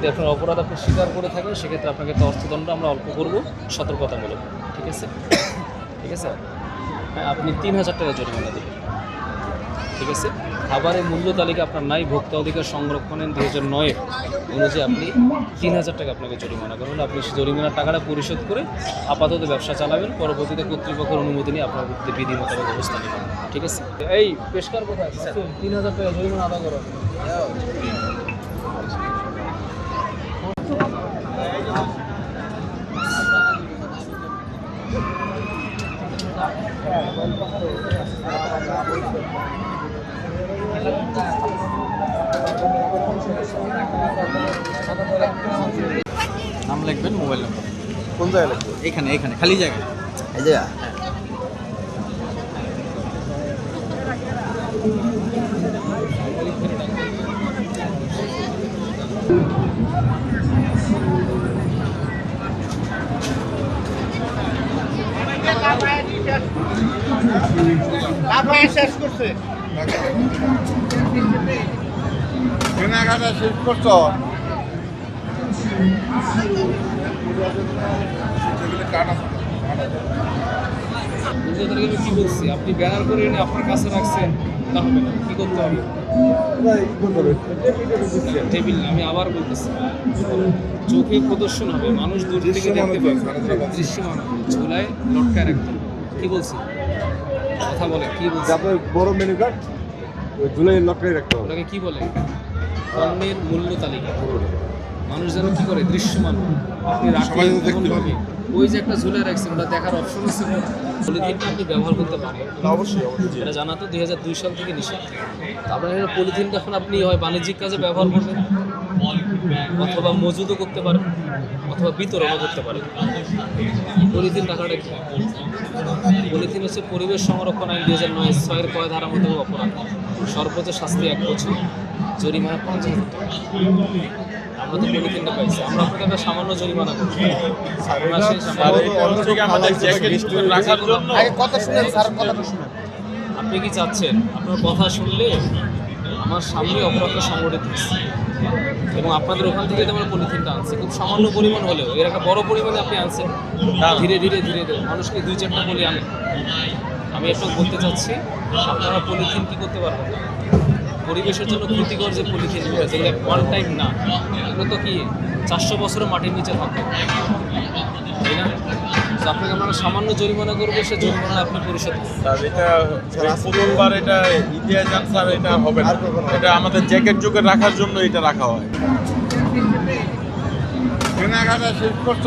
যদি আপনার অপরাধ আপনি স্বীকার করে থাকেন সেক্ষেত্রে আপনাকে একটা অর্থদণ্ড আমরা অল্প করব সতর্কতামূলক। ঠিক আছে? ঠিক আছে? হ্যাঁ আপনি তিন হাজার টাকা জরিমানা দেবেন। ঠিক আছে? খাবারের মূল্য তালিকা আপনার নাই ভোক্তা অধিকার সংরক্ষণের দুই হাজার নয়ের অনুযায়ী আপনি তিন হাজার টাকা আপনাকে জরিমানা করবেন। আপনি সেই জরিমানার টাকাটা পরিশোধ করে আপাতত ব্যবসা চালাবেন। পরবর্তীতে কর্তৃপক্ষের অনুমতি নিয়ে আপনার বিরুদ্ধে বিধি মোতাবেক ব্যবস্থা নেবেন। ঠিক আছে? এই পেশকার কোথায়? তিন হাজার টাকা জরিমানা আদা করো নাম লিখবেন মোবাইল নাম্বার কোন জায়গায় লাগবে এখানে এখানে খালি জায়গা এই যে। শেষ করছে। কেনাকাটা শেষ করছ? আমি বলছি আপনি ব্যানার করে এনে আপনার কাছে রাখছেন তা হবে না কী করতে হবে টেবিল আমি আবার বলতেছি। চোখে প্রদর্শন হবে মানুষ দূর থেকে দেখতে পাবে। দৃশ্যমান হবে। ঝোলায় লটকায় রাখতে হবে। কি বলছি কথা বলে কি বলছি? আপনার বড় মেনু কার্ড ওই জুলাই লকটাই রাখতে হবে। ওটাকে কি বলে? পণ্যের মূল্য তালিকা। মানুষ যেন কি করে? দৃশ্যমান। আপনি রাখেন এমনভাবে। ওই যে একটা ঝুলে রাখছেন ওটা দেখার অপশন আছে পলিথিনটা আপনি ব্যবহার করতে পারেন। অবশ্যই অবশ্যই। এটা জানা তো দুই হাজার দুই সাল থেকে নিষেধ। তারপরে এটা পলিথিনটা এখন আপনি হয় বাণিজ্যিক কাজে ব্যবহার করবেন? অথবা মজুদও করতে পারেন অথবা বিতরণও করতে পারেন পলিথিন টাকাটা কি? পলিথিন হচ্ছে পরিবেশ সংরক্ষণ আইন দুই হাজার নয় ছয়ের কয় ধারা মতো অপরাধ। সর্বোচ্চ শাস্তি এক বছর জরিমানা পঞ্চাশ হাজার টাকা। আমরা তো পলিথিনটা পাইছি আমরা আপনাকে একটা সামান্য জরিমানা করছি। আমরা সেই সামান্য- আমাদের জ্যাকেট রাখার জন্য। কথা শুনেন স্যার কথাটা শুনেন। আপনি কি চাচ্ছেন? আপনার কথা শুনলে আমার সামনে অপরাধটা সংগঠিত হচ্ছে এবং আপনাদের ওখান থেকে তো আমরা পলিথিনটা আনছি, খুব সামান্য পরিমাণ হলেও, এর একটা বড় পরিমাণে আপনি আনছেন ধীরে ধীরে ধীরে ধীরে মানুষকে দুই চারটা বলি আনেন। আমি একটু বলতে চাচ্ছি, আপনারা পলিথিন কী করতে পারবেন পরিবেশের জন্য ক্ষতিকর যে পলিথিন যেগুলো ওয়ান টাইম না, এগুলো তো কি চারশো বছরও মাটির নিচে থাকে আপনাকে আমরা সামান্য জরিমানা করব সে জরিমানা আপনি পরিশোধ করবেন স্যার এটা প্রথমবার এটা ইতিহাস স্যার এটা হবে না। এটা আমাদের জ্যাকেট যুগে রাখার জন্য এটা রাখা হয়। কেনাকাটা শেষ করছ